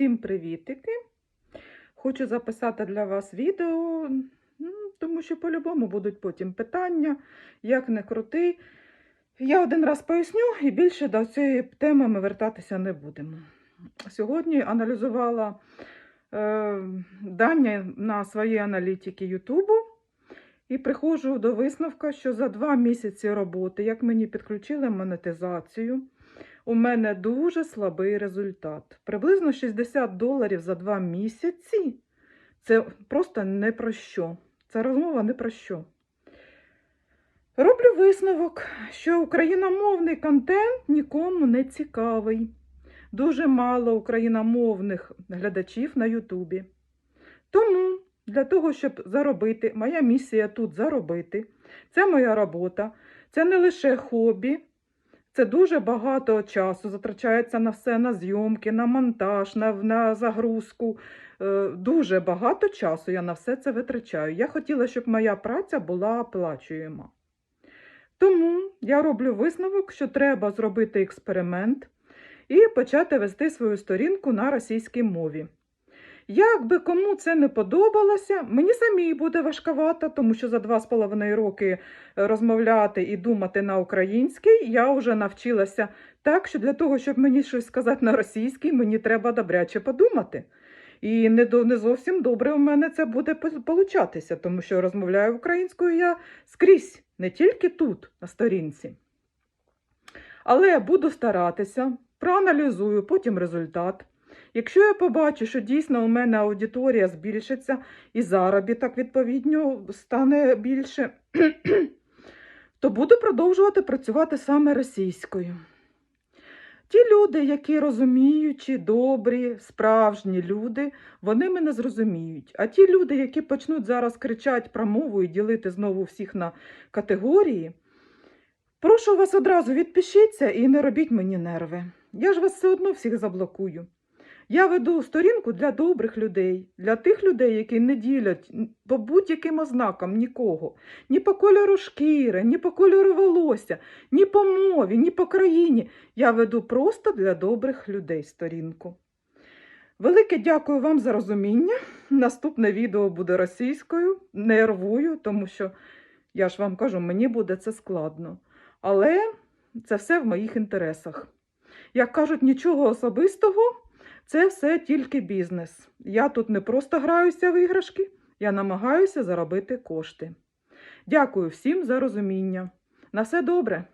Всім привітики! Хочу записати для вас відео, ну, тому що по-любому будуть потім питання, як не крути. Я один раз поясню і більше до цієї теми ми вертатися не будемо. Сьогодні аналізувала е, дані на свої аналітики Ютубу і приходжу до висновку, що за два місяці роботи, як мені підключили монетизацію, у мене дуже слабий результат. Приблизно 60 доларів за два місяці. Це просто не про що. Ця розмова не про що. Роблю висновок, що україномовний контент нікому не цікавий. Дуже мало україномовних глядачів на Ютубі. Тому для того, щоб заробити, моя місія тут заробити. Це моя робота, це не лише хобі. Це дуже багато часу затрачається на все, на зйомки, на монтаж, на, на загрузку. Е, дуже багато часу я на все це витрачаю. Я хотіла, щоб моя праця була оплачуєма. Тому я роблю висновок, що треба зробити експеримент і почати вести свою сторінку на російській мові. Як би кому це не подобалося, мені самій буде важкувато, тому що за два з половиною роки розмовляти і думати на українській я вже навчилася так, що для того, щоб мені щось сказати на російській, мені треба добряче подумати. І не, до, не зовсім добре у мене це буде получатися, тому що розмовляю українською я скрізь, не тільки тут, на сторінці. Але буду старатися, проаналізую потім результат. Якщо я побачу, що дійсно у мене аудиторія збільшиться і заробіток, відповідно, стане більше, то буду продовжувати працювати саме російською. Ті люди, які розуміючі, добрі, справжні люди, вони мене зрозуміють. А ті люди, які почнуть зараз кричати про мову і ділити знову всіх на категорії, прошу вас одразу відпишіться і не робіть мені нерви. Я ж вас все одно всіх заблокую. Я веду сторінку для добрих людей, для тих людей, які не ділять по будь-яким ознакам нікого, ні по кольору шкіри, ні по кольору волосся, ні по мові, ні по країні. Я веду просто для добрих людей сторінку. Велике дякую вам за розуміння. Наступне відео буде російською, нервую, тому що, я ж вам кажу, мені буде це складно. Але це все в моїх інтересах. Як кажуть, нічого особистого. Це все тільки бізнес. Я тут не просто граюся в іграшки, я намагаюся заробити кошти. Дякую всім за розуміння. На все добре!